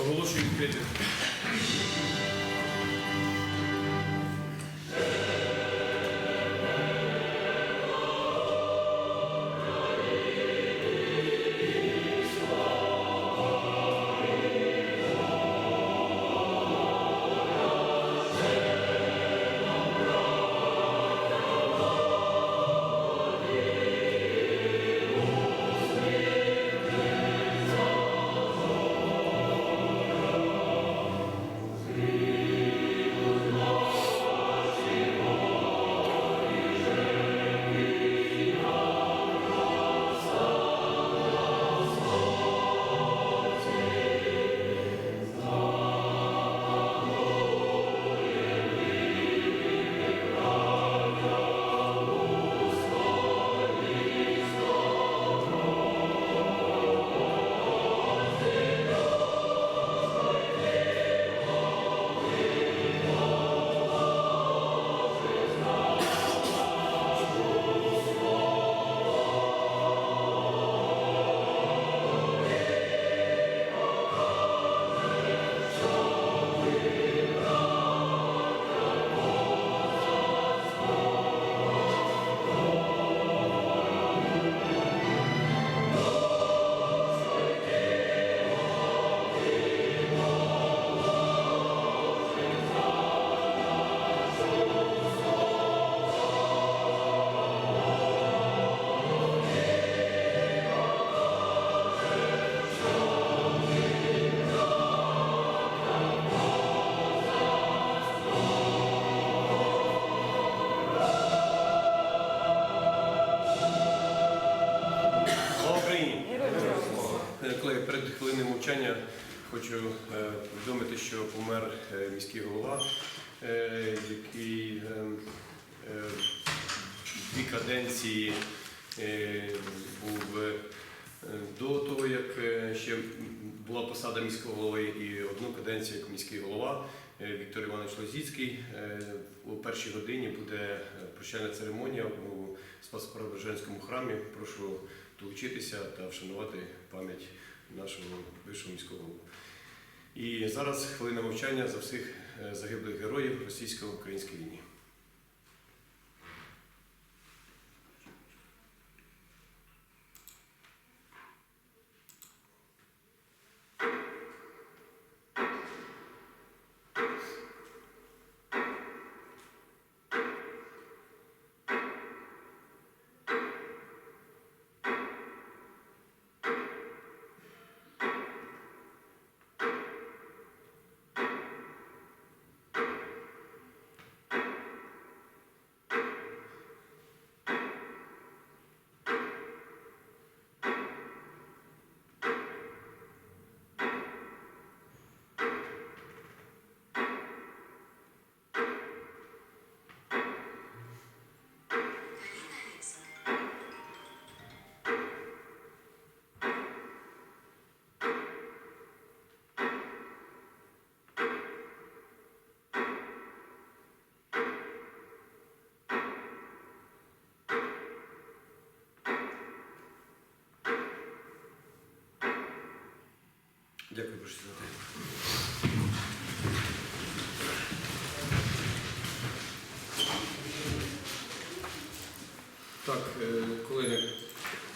Оголошую відкритим. Помер е, міський голова, е, який е, дві каденції був до того, як ще була посада міського голови, і одну каденцію як міський голова Віктор Іванович Лозіцький. У першій годині буде прощальна церемонія у Спасо-Преображенському храмі. Прошу долучитися та вшанувати пам'ять нашого вищого міського голови. І зараз хвилина мовчання за всіх е, загиблих героїв російсько-української війні. Дякую, прошу сідати. Так, е, колеги,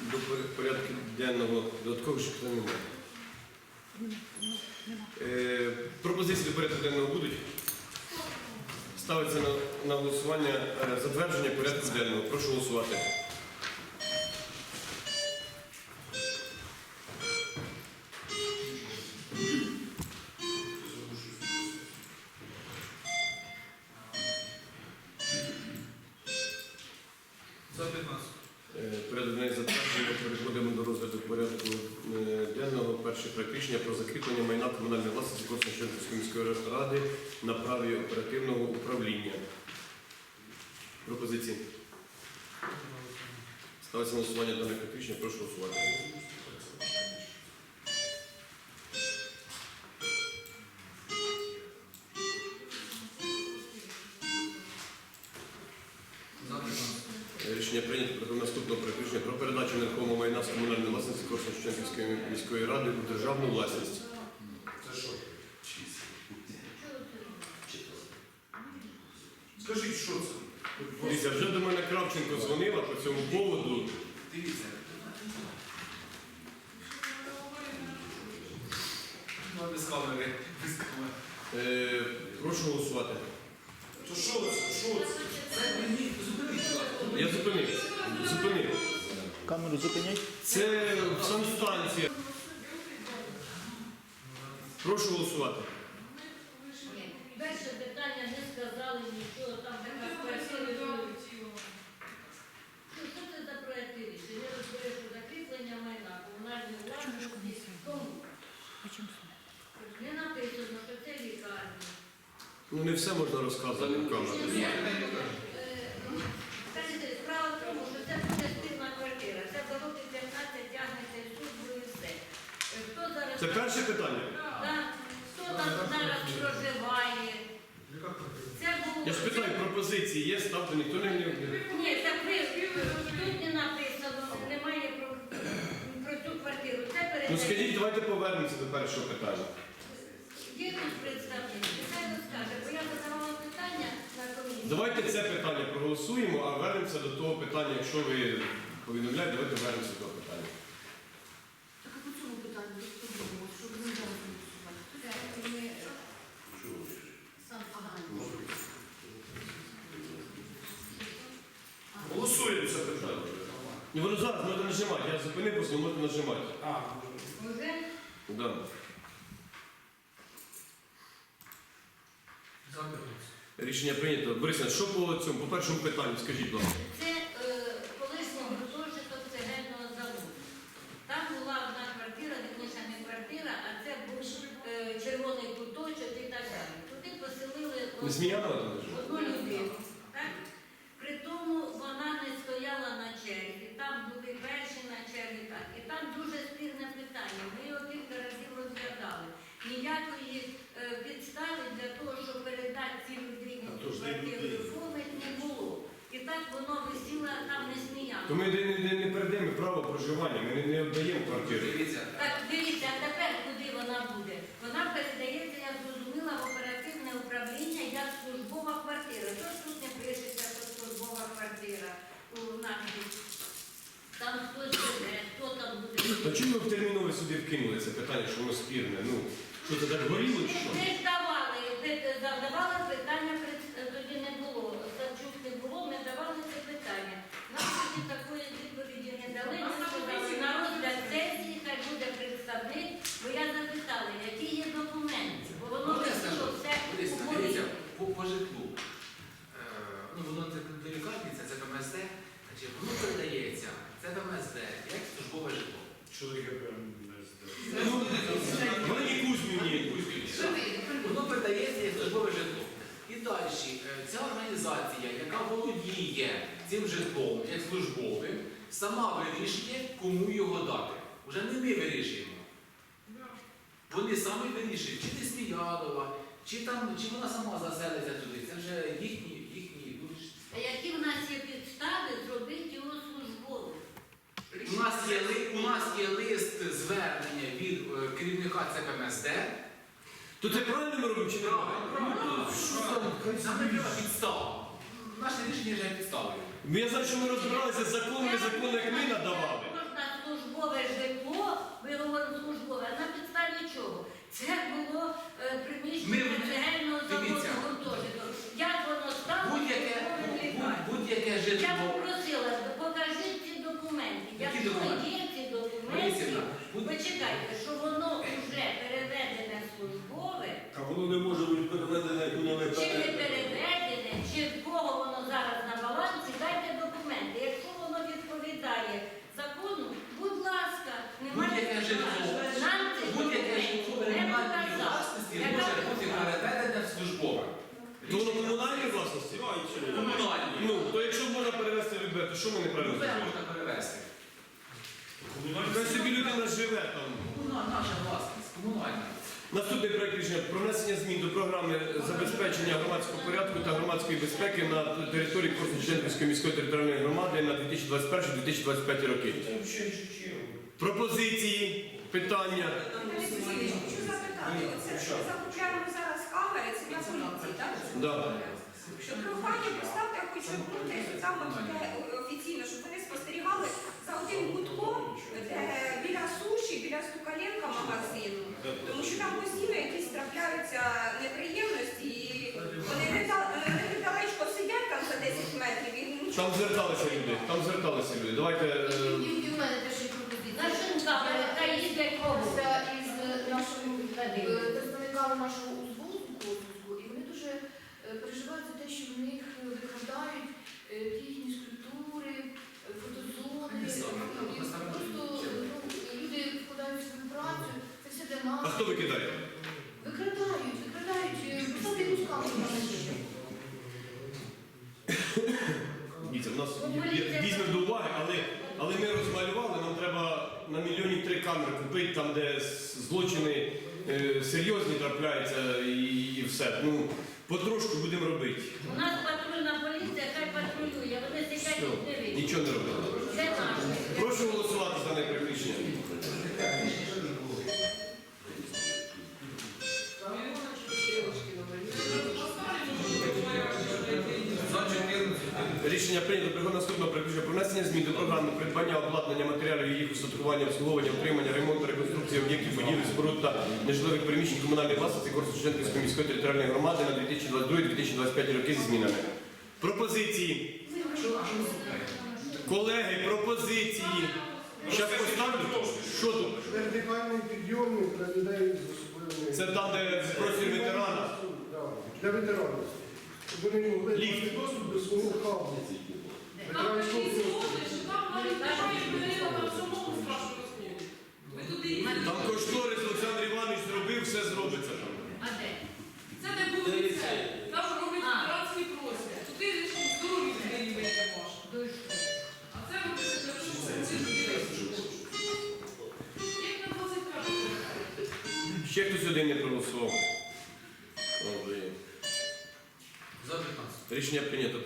до пор- порядку денного додаткових питань немає. Е, Пропозиції до порядку денного будуть. Ставиться на, на голосування е, затвердження порядку денного. Прошу голосувати. Рішення про закріплення майна комунальної власності Корсунської міської ради на праві оперативного управління. Пропозиції. Ставиться на голосування дане рішення. Прошу голосувати. Корсунської міської ради у державну власність. Це що? Скажіть, що це? Дивіться, вже до мене Кравченко дзвонила по цьому поводу. Дивіться. Ну, без камери, без камери. Е, прошу голосувати. То що це? Що це? Це мені зупиніть, будь ласка. Я зупинив. Зупинив. Камеру зупинять. Це санстанція. Прошу голосувати. Перше питання не сказали нічого, там така квартира. Що це за проєкти рішення? У закріплення майна, комунальної власності. Тому не написано, що це лікарня. Ну не все можна розказувати в камеру. Е, Скажіть, справа в тому, що це буде спільна квартира. Це до років 15 тягнеться в службу і все. Е, Хто зараз... Це перше питання. Так, Хто там зараз проживає? Це було... Я ж питаю, пропозиції є, ставте, ніхто не не- Ні, так ви тут не написано, немає про, про цю квартиру. Це Ну передає. скажіть, давайте повернемося до першого питання. Є тут представник, нехай розкаже, бо я задавала питання на комісії. Давайте це питання проголосуємо, а вернемося до того питання, якщо ви повідомляєте, давайте вернемося до питання. Так а по цьому питанню хто думав, щоб не дали голосувати? Це ми сам Ага. Голосуємо це питання. Ну воно зараз можна нажимати, я зупинив, просто можна нажимати. А, вже Да. запитання. Рішення прийнято. Борисна, що по цьому, по першому питанню, скажіть, будь ласка. це е, колишній гуртожиток цегельного заводу. Там була одна квартира, вірніше не квартира, а це був е, червоний куточок і так далі. Туди поселили там лежить? одну людину. Так? При тому вона не стояла на черзі, там були перші на черзі, так. І там дуже спірне питання. Ми його кілька разів розглядали. Ніякої е, підстави для того, щоб передати цій людині квартиру оформити, не було. І так воно висіло, там не сміяло. То ми не, не, не передаємо право проживання, ми не, не віддаємо квартиру. Дивіться. Так, дивіться, а тепер куди вона буде? Вона передається, я зрозуміла, в оперативне управління як службова квартира. Що ж тут не пишеться, що службова квартира у нагляді? Там хтось живе, хто там буде? То чому ви в термінове сюди вкинули це питання, що воно спірне? Ну, що це так горіло чи що? Ми ж давали, ви задавали питання, було, Савчук не було, ми давали це питання. Нам тоді такої відповіді не дали, ми сказали, на розгляд сесії, хай буде представник, бо я запитала, які є документи, бо воно я все Дивіться, по, по житлу. Е, ну, воно це делікатні, це, це КМСД. Значить, воно передається, це КМСД, як службове житло. Ну, Вони Кузьміні. Воно передається як службове житло. Далі ця організація, яка володіє цим житлом як службовим, сама вирішує, кому його дати. Уже не ми вирішуємо. Вони самі вирішують, чи не Сміянова, чи там, чи вона сама заселиться туди. Це вже їхні, їхні А які в нас є підстави зробити його службовим? У нас є, у нас є лист звернення від е, керівника ЦКМСД. То це правильно ми робимо чи не? Нам не треба підстав. Наше рішення вже підстави. Ну, Я знаю, що ми розбиралися з законом, незаконно, як ми надавали. Можна службове житло, ви говорите службове, а на підставі чого? Це було е, приміщення Ми- цегельного заводу дивіться. гуртожиток. Як воно стало Будь-яке, службовим будь- будь-яке Я попросила, покажіть ці документи. Які Якщо документи? є ці документи, Борисівна, будь- почекайте, що воно вже переведене в службове, А воно не може бути переведене, як воно не чи не переведене. чи в кого воно зараз на балансі, дайте документи. Якщо воно відповідає закону, будь ласка, немає Будь-яке житло. Нам цих будь-яке житло документів не комунальної власності Яка може бути підстава? переведене в службове. То воно комунальної власності? Комунальні. Ну, то якщо можна перевести в то що ми не Ну, можна перевести? Хай собі людина живе там. Комуна- Наша власність, комунальна. Наступний проект рішення про внесення змін до програми забезпечення громадського порядку та громадської безпеки на території Корсунь-Членківської міської територіальної громади на 2021-2025 роки. Пропозиції, питання. Хочу запитати, оце закупляємо зараз камери, це на поліції, так? Да. Прохання поставте хоч одну десь там от офіційно, щоб вони спостерігали за одним кутком, де біля суші, біля Стукаленка магазину. Тому що там постійно якісь трапляються неприємності, і вони неда- е, недалечко сидять там за 10 метрів і. Там зверталися люди, там зверталися люди. Давайте. е, І в мене теж є пропозиція. За та їздять кого? Із нашими е, представниками нашого узвозку, і вони дуже е, переживають за те, що в них е, викрадають е, ті їхні скульптури, е, фотозони. Ні, саме, І там, поставимо Просто люди. ну, люди вкладають в свою працю, це все для А нас. хто викидає? Викрадають, викрадають, е, поставте кусками на Дивіться, в нас є- візьмемо до уваги, але, але ми розмалювали, нам треба на мільйоні три камери купити, там, де с- злочини е, серйозні трапляються і, і все. Ну, потрошку будемо робити. У нас патрульна поліція, хай патрулює, вони сидять Все, і дивляться. нічого не робимо. Це наше. Прошу голосувати за дане приміщення. Рішення прийнято. Приходить наступного приключення про внесення змін до програми придбання обладнання матеріалів їх устаткування, обслуговування, утримання, ремонту, реконструкції об'єктів, будівель, споруд та нежитлових приміщень комунальної власності Корсунченківської міської територіальної громади на 2022-2025 роки зі змінами. Пропозиції. Колеги, пропозиції. Зараз поставлю. Що тут? Вертикальний підйомник для людей з особливими... Це там, де простір ветерана. Для ветеранів. Вони могли Ліфт. доступ до свого хабу. Там Ветеранського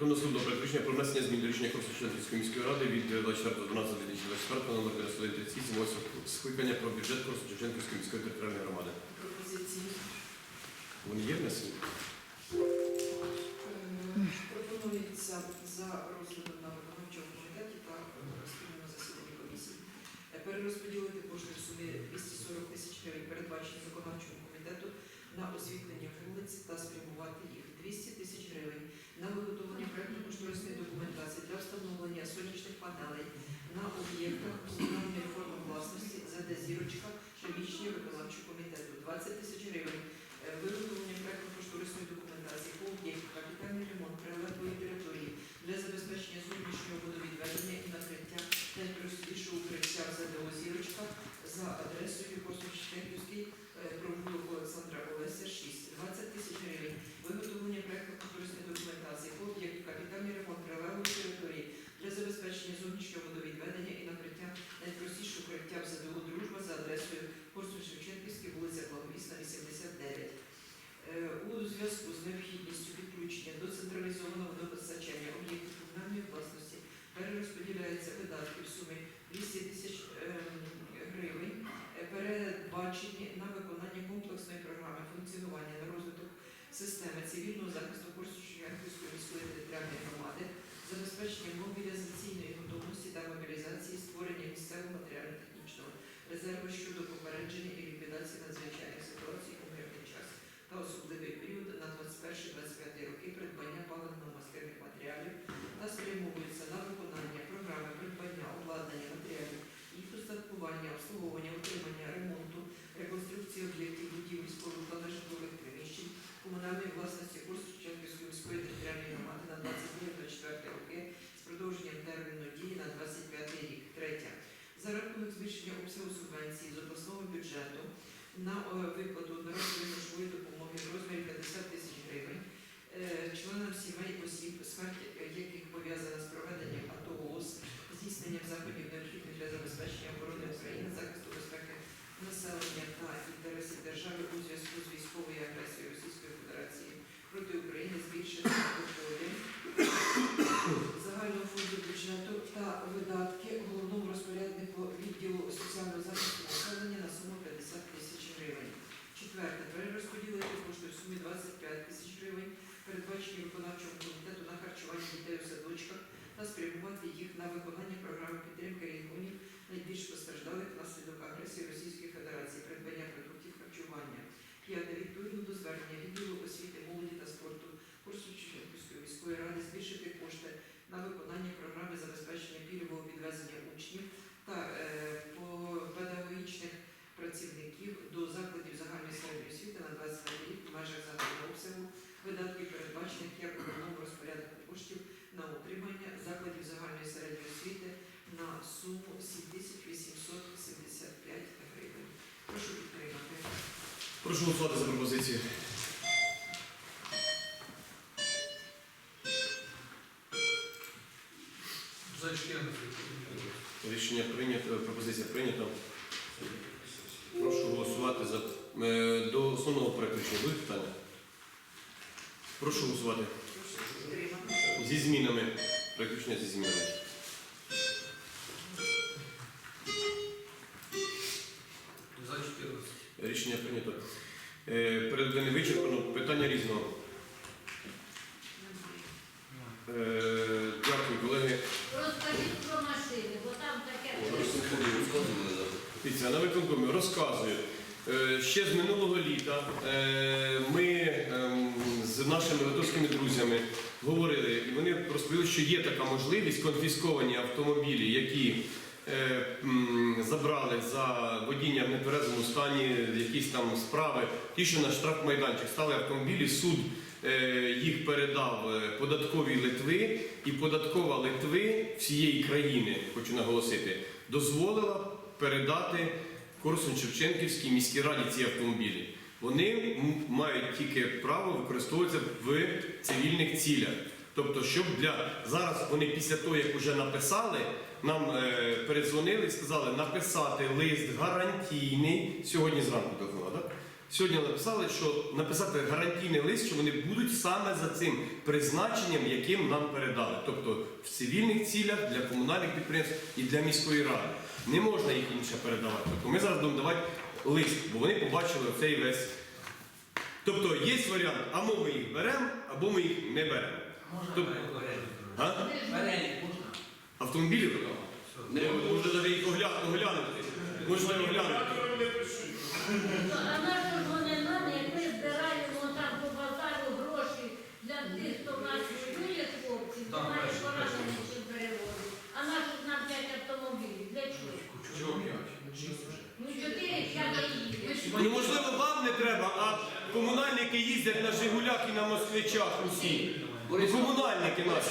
Приходимо наступного проекту рішення про внесення змін до рішення Корсунченківської міської ради від 24.12.2024 номер 9138 скликання про бюджет Корсунченківської міської територіальної громади. пропозиції. Вони є внесені? Е, Пропонується за розглядом на виконавчому комітеті та е, спільному засіданні комісії е, перерозподілити кошти в сумі 240 тисяч гривень, передбачені виконавчому комітету на освітлення вулиць та спрямувати їх 200 тисяч гривень на виготовлення проєктно-кошторисної документації для встановлення сонячних панелей на об'єктах комунальної форми власності ЗД Зірочка приміщення виконавчого комітету 20 тисяч гривень. Е, виготовлення проєктно-кошторисної документації по об'єкту капітальний ремонт прилеглої території для забезпечення зовнішнього водовідведення і накриття найпростішого укриття ЗДО «Зірочка» за адресою Космічтенківський провулок Олександра Олеся 6. 20 тисяч гривень. Виготовлення проєктно-кошторисної документації по об'єкту капітальний ремонт прилеглої території для забезпечення зовнішнього водовідведення і накриття найпростішого укриття в ЗДО «Дружба» за адресою Корсун Шевченківський, вулиця Благовісна, 89. Е, У зв'язку з необхідністю підключення до централізованого водопостачання об'єктів комунальної власності перерозподіляються видатки в сумі 200 тисяч ем, гривень, е, передбачені на виконання комплексної програми функціонування на розвиток системи цивільного захисту Корсунської міської територіальної громади, забезпечення мобілізаційної готовності та мобілізації, створення місцевого матеріально-технічного резерву щодо попередження і ліквідації надзвичайних ситуацій у мирний час та особливий період на 21-25 роки придбання паливно-мастильних матеріалів та спрямовується на виконання програми придбання обладнання матеріалів, їх устаткування, обслуговування, утримання, ремонту, реконструкції об'єктів будівель, споруд та нежитлових приміщень комунальної власності Курсу-Ченківської міської територіальної громади на 22-24 роки з продовженням терміну дії на 25 рік. Третє. За рахунок збільшення обсягу субвенції з обласного бюджету на е, виплату одноразової грошової допомоги в розмірі 50 тисяч гривень е, членам сімей осіб, смерть е, яких пов'язана з проведенням АТО ООС, здійсненням заходів необхідних для забезпечення оборони України, захисту безпеки населення та інтересів держави у зв'язку з військовою агресією Російської Федерації проти України, збільшення доходів загального фонду бюджету та видатки головному розпоряднику відділу соціального захисту населення на суму 50 тисяч гривень. Четверте. передбачені виконавчого комітету на харчування дітей у садочках та спрямувати їх на виконання програми підтримки регіонів найбільш постраждалих внаслідок агресії Російської Федерації, придбання продуктів харчування. П'яте. Відповідно до звернення відділу освіти, молоді та спорту Курсу-Чеченківської міської ради збільшити кошти на виконання програми забезпечення пільгового підвезення учнів та е, по педагогічних працівників до закладів загальної середньої освіти на 25 рік в межах загального обсягу видатків, передбачених як у новому розпорядку коштів на утримання закладів загальної середньої освіти на суму 7875 гривень. Прошу підтримати. Прошу голосувати за пропозицію. За 14. Рішення прийнято, пропозиція прийнята. Прошу голосувати за е, до основного проекту рішення. Будуть питання? Прошу голосувати. Зі змінами. Проект рішення зі змінами. За 14. Рішення прийнято. Е, Порядок денний вичерпано. Питання різного. Е, Дякую, колеги. Розкажіть про машини, бо там таке. На виконкомі розказую. Е, Ще з минулого літа ми ем, з нашими литовськими друзями говорили, і вони розповіли, що є така можливість конфісковані автомобілі, які забрали за водіння в нетверезому стані якісь там справи. Ті, що на штрафмайданчик стали автомобілі, суд е, їх передав е, податковій Литви, і податкова Литви всієї країни, хочу наголосити, дозволила передати Корсун Шевченківській міській раді ці автомобілі. Вони мають тільки право використовуватися в цивільних цілях. Тобто, щоб для зараз вони після того, як вже написали, нам е, передзвонили і сказали написати лист гарантійний. Сьогодні зранку телефонували, так? Сьогодні написали, що написати гарантійний лист, що вони будуть саме за цим призначенням, яким нам передали. Тобто в цивільних цілях для комунальних підприємств і для міської ради. Не можна їх інше передавати. Тобто ми зараз будемо давати лист, бо вони побачили цей весь. Тобто є варіант, або ми їх беремо, або ми їх не беремо. Тобто, а? Автомобілів? Не, можна навіть їх огля- оглянути. Можна оглянути. А нащо вони нам, як ми збираємо там по базару гроші для тих, хто в нас воює хлопців, поранених чи переводить. А ж нам п'ять автомобілів? Для чого? Чого 5? 6 вже. Ну чотири, п'ять. Ну можливо вам не треба, а комунальники їздять на Жигулях і на москвичах усі. Ну, комунальники наші.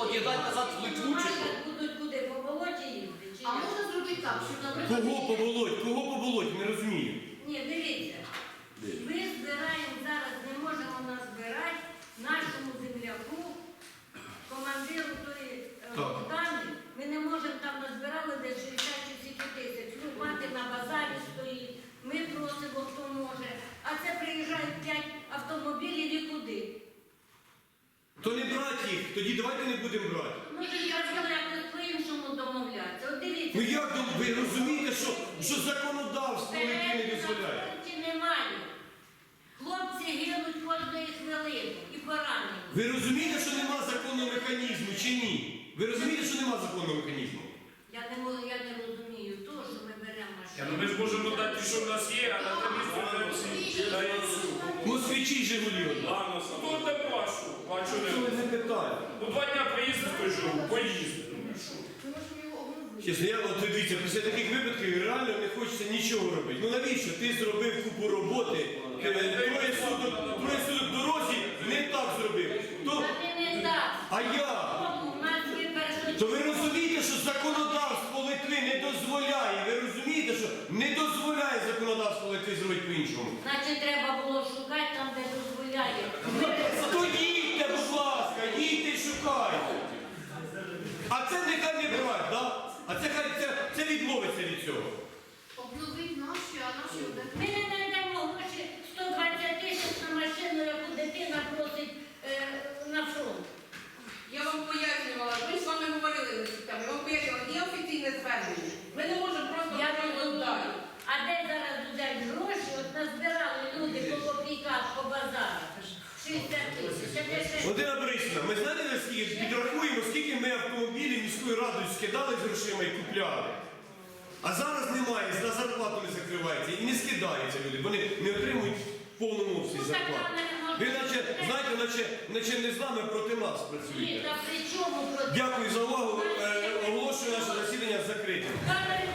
од'їдати назад в Литву чи що? Будуть куди, по болоті їздити? чи А як? можна зробити так, щоб, наприклад, Кого поболоть? Кого поболоть? Не розумію. Ні, дивіться. Ми збираємо зараз, не можемо назбирати нашому земляку, командиру тої е, Так. Богдани. Ми не можемо там назбирали десь 60 чи скільки тисяч. Ну, мати на базарі стоїть. Ми просимо, хто може. А це приїжджають 5 автомобілів і куди? То не брать їх, тоді давайте не будемо брати. Може, я сказала, якось по-іншому домовлятися. От дивіться. Ну як дом- ви розумієте, що, що законодавство яке не Перед дозволяє? на фронті немає. Хлопці гинуть кожної хвилини і поранені. Ви розумієте, що нема законного механізму чи ні? Ви розумієте, що нема законного механізму? Я не можу, я не розумію того, що ми беремо Я, ну машину. ми ж можемо дати, що в нас є, а на те місце беремо всі. Та й всю. Москвичі Жигулі. от. Ладно, ну то не бачу. Бачу не. не питання. Ну два дня приїздив, то живу, поїздив. Ну і що? Чесно, я от дивіться, після таких випадків реально не хочеться нічого робити. Ну навіщо? Ти зробив купу роботи, е, троє суток, троє суток дорозі, не так зробив. То, Та ти не так. а я? То ви розумієте, що законодавство Литви не дозволяє. Ви розумієте, що не дозволяє законодавство Литви зробити по-іншому. Значить, треба було шукати там, де дозволяє. То їдьте, будь ласка, їдьте і шукайте. А це нехай не брать, да? А це хай це, це відмовиться від цього. Обновить наші, а наші Ми одне. не знайдемо гроші 120 тисяч на машину, яку дитина просить е, на фронт. Я вам пояснювала, ми з вами говорили на цю тему, я вам пояснювала, є офіційне звернення. Ми не можемо просто Я про не нього розумію. дати. А де зараз взяти гроші? От назбирали люди по копійках по базарах. 60 тисяч. А де ще Володимира Борисівна, ми знаєте, наскільки підрахуємо, скільки ми автомобілів міською радою скидали з грошима і купляли. А зараз немає, на зарплату не закривається і не скидаються люди. Вони не отримують в повному обсязі Ну, зарплату. Ви наче, знаєте, наче, наче не з нами проти нас Ні, працюєте. та при чому проти? Дякую за увагу. Е, Оголошую наше засідання закритим. Камери